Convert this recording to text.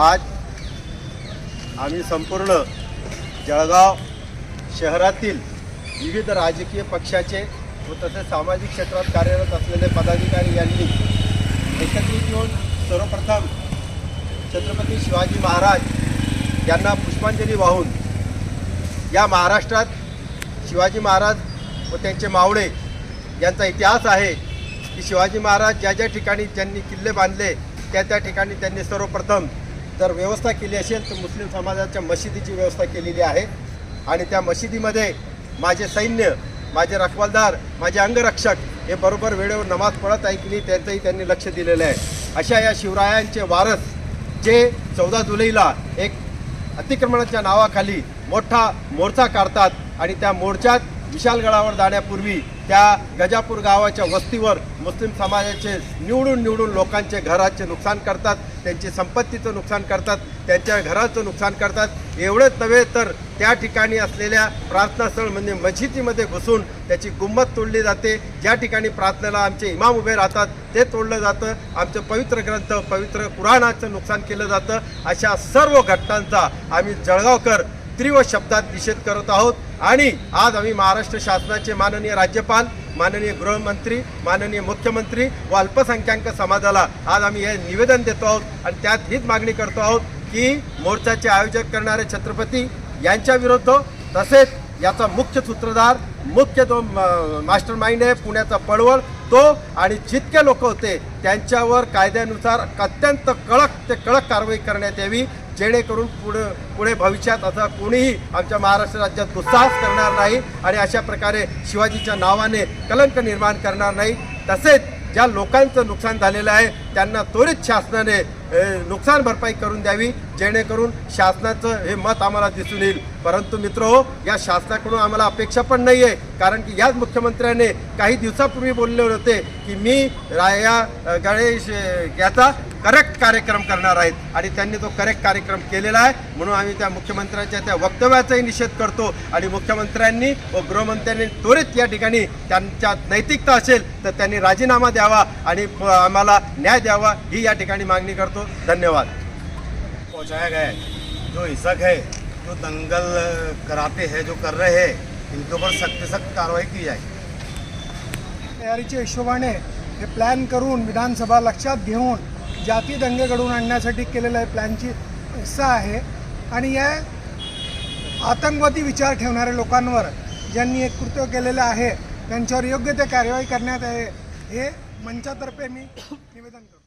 आज आम्ही संपूर्ण जळगाव शहरातील विविध राजकीय पक्षाचे व तसेच सामाजिक क्षेत्रात कार्यरत असलेले पदाधिकारी यांनी एकत्रित येऊन सर्वप्रथम छत्रपती शिवाजी महाराज यांना पुष्पांजली वाहून या महाराष्ट्रात शिवाजी महाराज व त्यांचे मावळे यांचा इतिहास आहे की शिवाजी महाराज ज्या ज्या ठिकाणी ज्यांनी किल्ले बांधले त्या त्या ठिकाणी त्यांनी सर्वप्रथम जर व्यवस्था केली असेल तर मुस्लिम समाजाच्या मशिदीची व्यवस्था केलेली आहे. आणि त्या मशिदीमध्ये माझे सैन्य माझे रखवालदार माझे अंगरक्षक हे बरोबर वेळेवर नमाज पडत आहे की नाही त्यांचंही त्यांनी लक्ष दिलेलं आहे. अशा या शिवरायांचे वारस जे चौदा जुलैला एक अतिक्रमणाच्या नावाखाली मोठा मोर्चा काढतात आणि त्या मोर्चात विशालगडावर जाण्यापूर्वी त्या गजापूर गावाच्या वस्तीवर मुस्लिम समाजाचे निवडून निवडून लोकांचे घराचे नुकसान करतात त्यांची संपत्तीचं नुकसान करतात त्यांच्या घराचं नुकसान करतात. एवढंच नव्हे तर त्या ठिकाणी असलेल्या प्रार्थनास्थळ म्हणजे मशिदीमध्ये घुसून त्याची गुंमत तोडली जाते. ज्या ठिकाणी प्रार्थनेला आमचे इमाम उभे राहतात ते तोडलं जातं. आमचं पवित्र ग्रंथ पवित्र पुराणाचं नुकसान केलं जातं. अशा सर्व घटनांचा आम्ही जळगावकर तीव्र शब्दात निषेध करत आहोत. आणि आज आम्ही महाराष्ट्र शासनाचे माननीय राज्यपाल माननीय गृहमंत्री माननीय मुख्यमंत्री व अल्पसंख्याक समाजाला आज आम्ही हे निवेदन देतो आहोत. आणि त्यात हीच मागणी करतो आहोत की मोर्चाचे आयोजक करणारे छत्रपती यांच्या विरुद्ध तसेच याचा मुख्य सूत्रधार मुख्य जो मास्टर माइंड आहे पुण्याचा पडवळ तो आणि जितके लोक होते त्यांच्यावर कायद्यानुसार अत्यंत कडक ते कडक कारवाई करण्यात यावी जेणेकरून पुढे पुढे भविष्यात असा कोणीही आमच्या महाराष्ट्र राज्यात दुस्साहस करणार नाही आणि अशा प्रकारे शिवाजीच्या नावाने कलंक निर्माण करणार नाही. तसेच ज्या लोकांचं नुकसान झालेलं आहे त्यांना त्वरित शासनाने नुकसान भरपाई करून द्यावी. जेणेकरून शासनाचं हे मत आम्हाला दिसून येईल. परंतु मित्र हो या शासनाकडून आम्हाला अपेक्षा पण नाही आहे कारण की याच मुख्यमंत्र्याने काही दिवसापूर्वी बोलले होते की मी राया गणेश याचा करेक्ट कार्यक्रम करणार आहेत आणि त्यांनी तो करेक्ट कार्यक्रम केलेला आहे. म्हणून आम्ही त्या मुख्यमंत्र्यांच्या त्या वक्तव्याचाही निषेध करतो. आणि मुख्यमंत्र्यांनी व गृहमंत्र्यांनी त्वरित या ठिकाणी त्यांच्यात नैतिकता असेल तर त्यांनी राजीनामा द्यावा आणि आम्हाला न्याय द्यावा ही या ठिकाणी मागणी करतो. धन्यवाद. पहुंचाया गया है। जो हिंसक है जो दंगल कराते हैं जो कर रहे हैं इनके ऊपर सख्त सख्त कार्रवाई की जाए। तयारीच्या हिशोबाने हे प्लॅन करून विधानसभा लक्षात घेऊन जाती दंगे घडवून आणण्यासाठी केलेला हे प्लॅनची हिस्सा आहे. आणि या आतंकवादी विचार ठेवणाऱ्या लोकांवर ज्यांनी एक कृत्य केलेलं आहे त्यांच्यावर योग्य ते कार्यवाही करण्यात आहे हे मंचातर्फे मी निवेदन करतो.